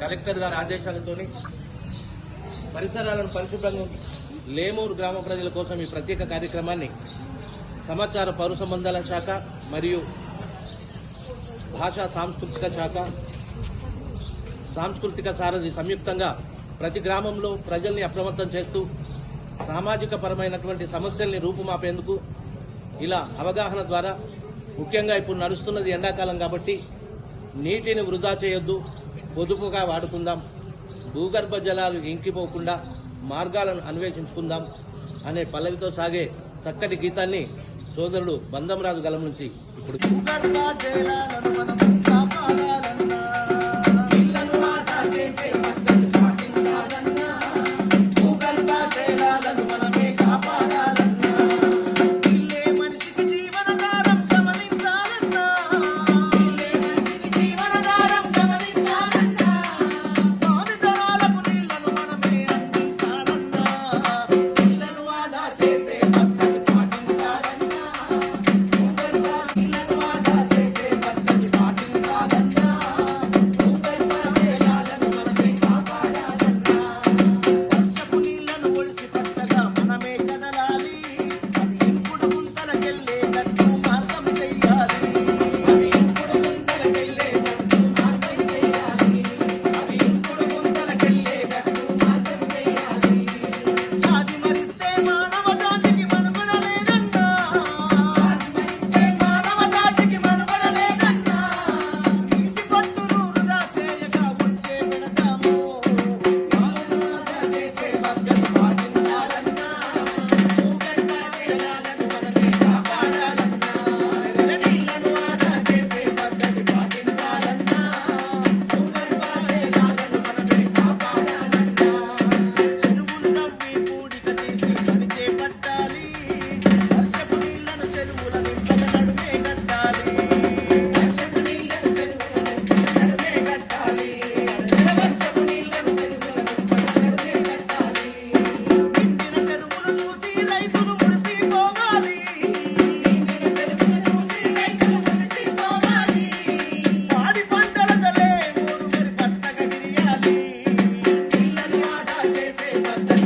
Collector గారి ఆదేశాలతోని పరిసరాలను పరిశుభ్రంగా లేమూరు గ్రామ ప్రజల కోసం ఈ ప్రత్యేక కార్యక్రమాన్ని సమాచార పౌర సంబంధాల శాఖ మరియు భాషా సాంస్కృతిక శాఖ సాంస్కృతిక సారథి సంయుక్తంగా ప్రతి గ్రామంలో ప్రజల్ని అప్రమత్తం చేస్తూ సామాజిక పరమైనటువంటి సమస్యల్ని రూపుమాపేందుకు ఇలా అవగాహన ద్వారా ముఖ్యంగా ఇప్పుడు నడుస్తున్నది ఎండాకాలం కాబట్టి నీటిని వృధా చేయొద్దు. పొదుపుగా వాడుకుందాం. భూగర్భ జలాలు ఇంకిపోకుండా మార్గాలను అన్వేషించుకుందాం అనే పల్లవితో సాగే చక్కటి గీతాన్ని సోదరుడు బంధంరాజు గలం నుంచి ఇప్పుడు sepan